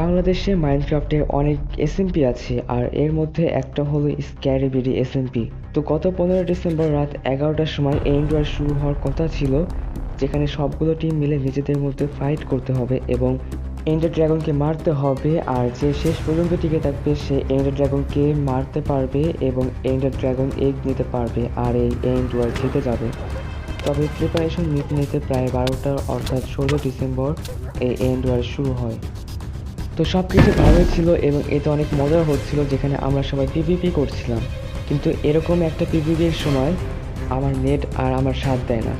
বাংলাদেশে মাইনক্রাফটের অনেক এসএমপি আছে আর এর মধ্যে একটা হলো স্ক্যারিবিডি এসএমপি তো গত পনেরো ডিসেম্বর রাত এগারোটার সময় এন্ড ওয়ার শুরু হওয়ার কথা ছিল, যেখানে সবগুলো টিম মিলে নিজেদের মধ্যে ফাইট করতে হবে এবং এন্ডার ড্রাগনকে মারতে হবে আর যে শেষ পর্যন্ত টিকে থাকবে সে এন্ডার ড্রাগনকে মারতে পারবে এবং এন্ডার ড্রাগন এগ নিতে পারবে আর এই এন্ড ওয়ার জিতে যাবে। তবে প্রিপারেশন নিতে নিতে প্রায় বারোটা অর্থাৎ ষোলো ডিসেম্বর এই এন্ড ওয়ার শুরু হয়। তো সব কিছু ভালোই ছিল এবং এতে অনেক মজা হচ্ছিল যেখানে আমরা সবাই পিভিপি করছিলাম। কিন্তু এরকম একটা পিভিপির সময় আমার নেট আর আমার সাথ দেয় না।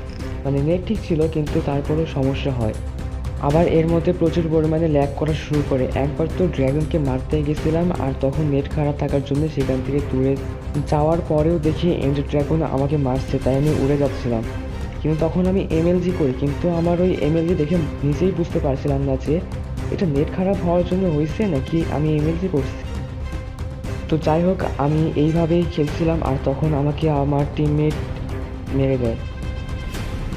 মানে নেট ঠিক ছিল, কিন্তু তারপরেও সমস্যা হয়। আবার এর মধ্যে প্রচুর পরিমাণে ল্যাগ করা শুরু করে। একবার তো ড্র্যাগনকে মারতে গেছিলাম আর তখন নেট খারাপ থাকার জন্য সেখান থেকে দূরে যাওয়ার পরেও দেখি এন্ড ড্রাগন আমাকে মারছে, তাই আমি উড়ে যাচ্ছিলাম। কিন্তু তখন আমি এমএলজি করি, কিন্তু আমার ওই এমএলজি দেখে নিজেই বুঝতে পারছিলাম না যে এটা নেট খারাপ হওয়ার জন্য হয়েছে নাকি আমি এমএলজি করছি? তো যাই হোক, আমি এইভাবেই খেলছিলাম আর তখন আমাকে আমার টিমমেট মেরে দেয়।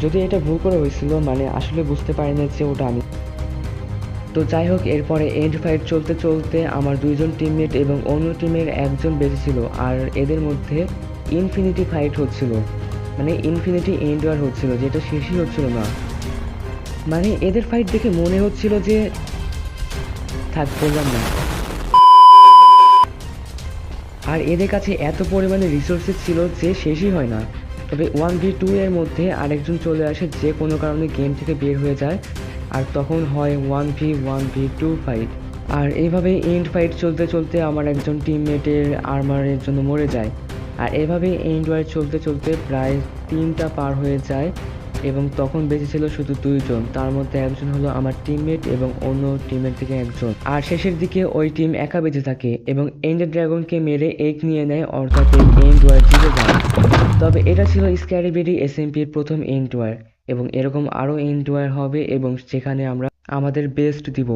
যদি এটা ভুল করে হয়েছিল মানে আসলে বুঝতে পারি না যে ওটা আমি। তো যাই হোক, এরপরে এন্ড ফাইট চলতে চলতে আমার দুইজন টিমমেট এবং অন্য টিমের একজন বেঁচেছিল আর এদের মধ্যে ইনফিনিটি ফাইট হচ্ছিল। মানে ইনফিনিটি এন্ড ওয়ার হচ্ছিল, যেটা শেষই হচ্ছিল না। মানে এদের ফাইট দেখে মনে হচ্ছিল যে থাক বললাম না। আর এদের কাছে এত পরিমাণে রিসোর্সেস ছিল যে শেষই হয় না। তবে ওয়ান ভি টু এর মধ্যে আরেকজন চলে আসে যে কোনো কারণে গেম থেকে বের হয়ে যায়, আর তখন হয় one v one v two fight আর এইভাবে এন্ড ফাইট চলতে চলতে আমার একজন টিমমেটের আর্মারের জন্য মরে যায়। আর এভাবে এন্ড ওয়ার চলতে চলতে প্রায় তিনটা পার হয়ে যায়। এবং তখন বেঁচে ছিল শুধু দুইজন। তার মধ্যে একজন হলো আমার টিমমেট এবং অন্য টিমের থেকে একজন। আর শেষের দিকে ওই টিম একা বেঁচে থাকে এবং এন্ড ড্রাগনকে মেরে এক নিয়ে নেয়, অর্থাৎ এন্ড ওয়ার জিতে যায়। তবে এটা ছিল স্ক্যারিবেরি এসএমপির প্রথম এন্ড ওয়ার এবং এরকম আরও এন্ড ওয়ার হবে এবং সেখানে আমরা আমাদের বেস্ট দিব।